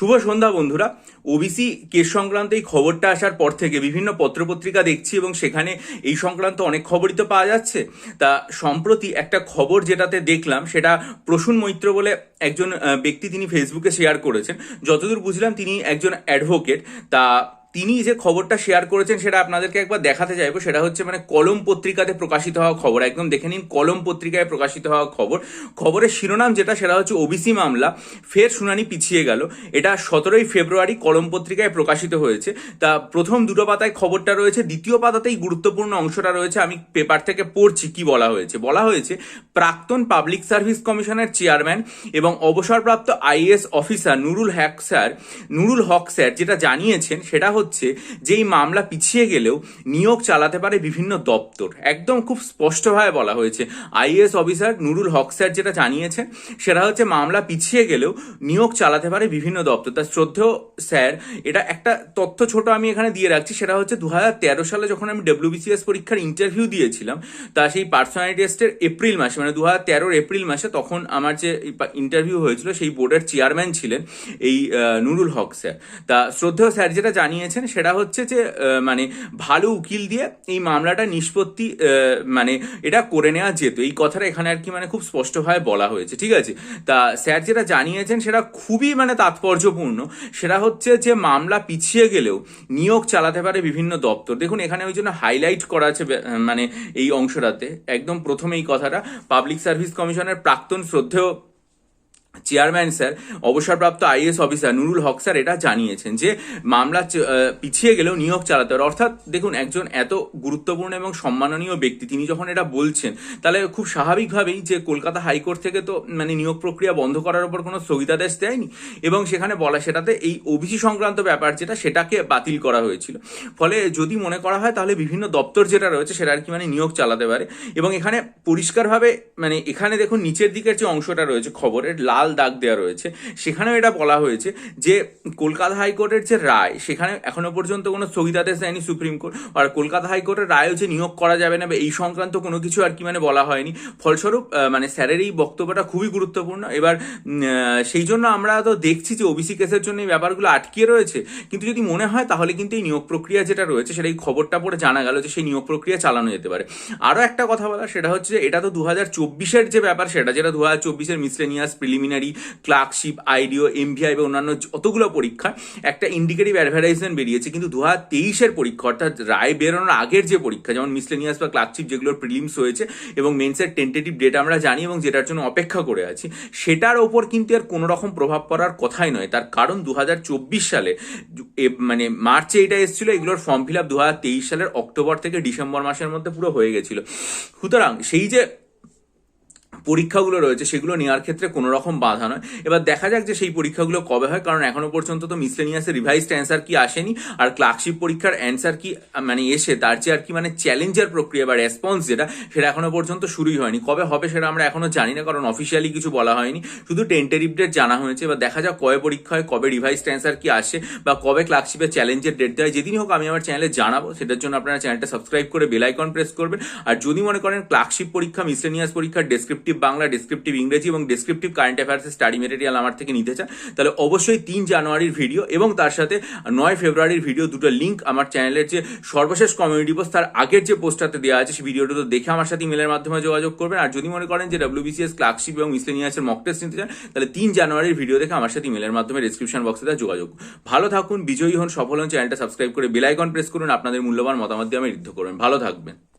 শুভ সন্ধ্যা বন্ধুরা। OBC case সংক্রান্ত এই খবরটা আসার পর থেকে বিভিন্ন পত্রপত্রিকা দেখছি এবং সেখানে এই সংক্রান্ত অনেক খবরই তো পাওয়া যাচ্ছে। তা সম্প্রতি একটা খবর যেটাতে দেখলাম, সেটা প্রসূন মৈত্র বলে একজন ব্যক্তি তিনি ফেসবুকে শেয়ার করেছেন। যতদূর বুঝলাম তিনি একজন অ্যাডভোকেট তা তিনি যে খবরটা শেয়ার করেছেন সেটা আপনাদেরকে একবার দেখাতে চাইব, সেটা হচ্ছে মানে কলম পত্রিকাতে প্রকাশিত হওয়া খবর। একদম দেখে নিন, কলম পত্রিকায় প্রকাশিত হওয়া খবর। খবরের শিরোনাম যেটা, সেটা হচ্ছে ওবিসি মামলা। ফের শুনানি পিছিয়ে গেল। এটা সতেরোই ফেব্রুয়ারি কলম পত্রিকায় প্রকাশিত হয়েছে। তা প্রথম দুটো পাতায় খবরটা রয়েছে। দ্বিতীয় পাতাতেই গুরুত্বপূর্ণ অংশটা রয়েছে। আমি পেপার থেকে পড়ছি কি বলা হয়েছে। বলা হয়েছে, প্রাক্তন পাবলিক সার্ভিস কমিশনের চেয়ারম্যান এবং অবসরপ্রাপ্ত IS officer Nurul Haque sir, Nurul Haque sir যেটা জানিয়েছেন, সেটা হচ্ছে যে এই মামলা পিছিয়ে গেলেও নিয়োগ চালাতে পারে বিভিন্ন দপ্তর। একদম খুব স্পষ্টভাবে বলা হয়েছে। IS officer Nurul Haque sir যেটা জানিয়েছেন, সেটা হচ্ছে মামলা পিছিয়ে গেলেও নিয়োগ চালাতে পারে বিভিন্ন দপ্তর। তার শ্রদ্ধেয় স্যার, এটা একটা তথ্য ছোট আমি এখানে দিয়ে রাখছি, সেটা হচ্ছে দু হাজার তেরো সালে যখন আমি ডব্লিউবিসিএস পরীক্ষার ইন্টারভিউ দিয়েছিলাম, তা সেই পার্সোনালিটি টেস্টের এপ্রিল মাসে মানে দু হাজার এপ্রিল মাসে তখন আমার যে ইন্টারভিউ হয়েছিল, সেই বোর্ডের চেয়ারম্যান ছিলেন এই নুরুল হক স্যার। তা শ্রদ্ধেয় স্যার যেটা জানিয়েছেন সেটা হচ্ছে যে মানে ভালো উকিল দিয়ে এই মামলাটা নিষ্পত্তি মানে এটা করে নেওয়া যেত। এই কথাটা এখানে আর কি মানে খুব স্পষ্টভাবে বলা হয়েছে, ঠিক আছে? তা স্যার যেটা জানিয়েছেন সেটা খুবই মানে তাৎপর্যপূর্ণ। সেটা হচ্ছে যে, মামলা পিছিয়ে গেলেও নিয়োগ চালাতে পারে বিভিন্ন দপ্তর। দেখুন, এখানে ওই জন্য হাইলাইট করা আছে মানে এই অংশটাতে। একদম প্রথমে এই কথাটা, পাবলিক সার্ভিস কমিশনের প্রাক্তন শ্রদ্ধেয় চেয়ারম্যান স্যার, অবসরপ্রাপ্ত IS officer Nurul Haque sir এটা জানিয়েছেন যে মামলা পিছিয়ে গেলেও নিয়োগ চালাতে পারে অর্থাৎ দেখুন, একজন এত গুরুত্বপূর্ণ এবং সম্মাননীয় ব্যক্তি, তিনি যখন এটা বলছেন, তাহলে খুব স্বাভাবিকভাবেই যে কলকাতা হাইকোর্ট থেকে তো মানে নিয়োগ প্রক্রিয়া বন্ধ করার উপর কোনো স্থগিতাদেশ দেয়নি এবং সেখানে বলা, সেটাতে এই ওবিসি সংক্রান্ত ব্যাপার যেটা, সেটাকে বাতিল করা হয়েছিল। ফলে যদি মনে করা হয়, তাহলে বিভিন্ন দপ্তর যেটা রয়েছে, সেটা আর কি মানে নিয়োগ চালাতে পারে এবং এখানে পরিষ্কারভাবে মানে এখানে দেখুন নিচের দিকের যে অংশটা রয়েছে, খবরের লাল দাগ দেওয়া রয়েছে, সেখানেও এটা বলা হয়েছে যে কলকাতা হাইকোর্টের যে রায়, সেখানে এখনও পর্যন্ত কোনো স্থগিতাদেশ দেয়নি সুপ্রিম কোর্ট, আর কলকাতা হাইকোর্টের রায়ও যে নিয়োগ করা যাবে না বা এই সংক্রান্ত কোনো কিছু আর কি মানে বলা হয়নি। ফলস্বরূপ মানে স্যারের এই বক্তব্যটা খুবই গুরুত্বপূর্ণ। এবার সেই জন্য আমরা তো দেখছি যে ওবিসি কেসের জন্য এই ব্যাপারগুলো আটকে রয়েছে। কিন্তু যদি মনে হয়, তাহলে কিন্তু এই নিয়োগ প্রক্রিয়া যেটা রয়েছে, সেটা এই খবরটা পড়ে জানা গেল যে সেই নিয়োগ প্রক্রিয়া চালানো যেতে পারে। আরও একটা কথা বলা সেটা হচ্ছে যে এটা তো দু হাজার চব্বিশের যে ব্যাপার, সেটা যেটা দু হাজার চব্বিশের মিসলেনিয়াস, প্রিলিমিনারি, ক্লার্কশিপ, আইডিও, এমভিআই বা অন্যান্য যতগুলো পরীক্ষা একটা ইন্ডিকেটিভ অ্যাডভার্টাইজমেন্ট বেরিয়েছে। কিন্তু দু হাজার তেইশের পরীক্ষা, অর্থাৎ রায় বেরোনোর আগের যে পরীক্ষা, যেমন মিসলেনিয়াস বা ক্লার্কশিপ যেগুলোর প্রিলিমস হয়েছে, এবং মেন্সের টেন্টেটিভ ডেট আমরা জানি এবং যেটার জন্য অপেক্ষা করে আছি, সেটার ওপর কিন্তু আর কোনো রকম প্রভাব পড়ার কথাই নয়। তার কারণ দু হাজার চব্বিশ সালে মানে মার্চে এটা এসেছিল, এগুলোর ফর্ম ফিল আপ দু হাজার তেইশ সালের অক্টোবর থেকে ডিসেম্বর মাসের মধ্যে পুরো হয়ে গেছিল। সুতরাং সেই যে পরীক্ষাগুলো রয়েছে, সেগুলো নেওয়ার ক্ষেত্রে কোনো রকম বাধা নয়। এবার দেখা যাক যে সেই পরীক্ষাগুলো কবে হয়, কারণ এখনও পর্যন্ত তো মিসলেনিয়াসের রিভাইসড অ্যান্সার কি আসেনি, আর ক্লার্কশিপ পরীক্ষার অ্যান্সার কি মানে এসে তার যে আর কি মানে চ্যালেঞ্জের প্রক্রিয়া বা রেসপন্স যেটা, সেটা এখনও পর্যন্ত শুরুই হয়নি। কবে হবে সেটা আমরা এখনও জানি না, কারণ অফিসিয়ালি কিছু বলা হয়নি। শুধু টেন্টেটিভ ডেট জানা হয়েছে। এবার দেখা যাক কবে পরীক্ষা হয়, কবে রিভাইসড অ্যান্সার কি আসে, বা কবে ক্লার্কশিপের চ্যালেঞ্জের ডেট দেয় যেদিনই হোক আমি আমার চ্যানেলে জানাব, সেটার জন্য আপনারা চ্যানেলটা সাবস্ক্রাইব করে বেল আইকন প্রেস করবেন। আর যদি মনে করেন ক্লার্কশিপ পরীক্ষা মিসলেনিয়াস পরীক্ষার ডেসক্রিপটিভ বাংলা ডেসক্রিপটিভ ইংরেজি এবং ডেসক্রিপটিভ কারেন্ট অ্যাফেয়ার্সের স্টাডি মেটেরিয়াল আমার থেকে নিতে চান, তাহলে অবশ্যই তিন জানুয়ারির ভিডিও এবং তার সাথে নয় ফেব্রুয়ারির ভিডিও দুটো লিঙ্ক আমার চ্যানেলের যে সর্বশেষ কমিউনিটি পোস্ট তার আগের যে পোস্টটাতে দেওয়া আছে, সেই ভিডিওটা তো দেখে আমার সাথে ইমেলের মাধ্যমে যোগাযোগ করবেন। আর যদি মনে করেন যে ডাব্লিউবিসিএস ক্লার্কশিপ এবং মিসলেনিয়াসের মক টেস্ট নিতে চান, তাহলে তিন জানুয়ারির ভিডিও দেখে আমার সাথে ইমেলের মাধ্যমে ডিসক্রিপশন বক্সে তার যোগাযোগ। ভালো থাকুন, বিজয়ী হন, সফল হন চ্যানেলটা সাবস্ক্রাইব করে বেল আইকন প্রেস করুন, আপনাদের মূল্যবান মতামত দিয়ে আমি ঋদ্ধ করবেন। ভালো থাকবেন।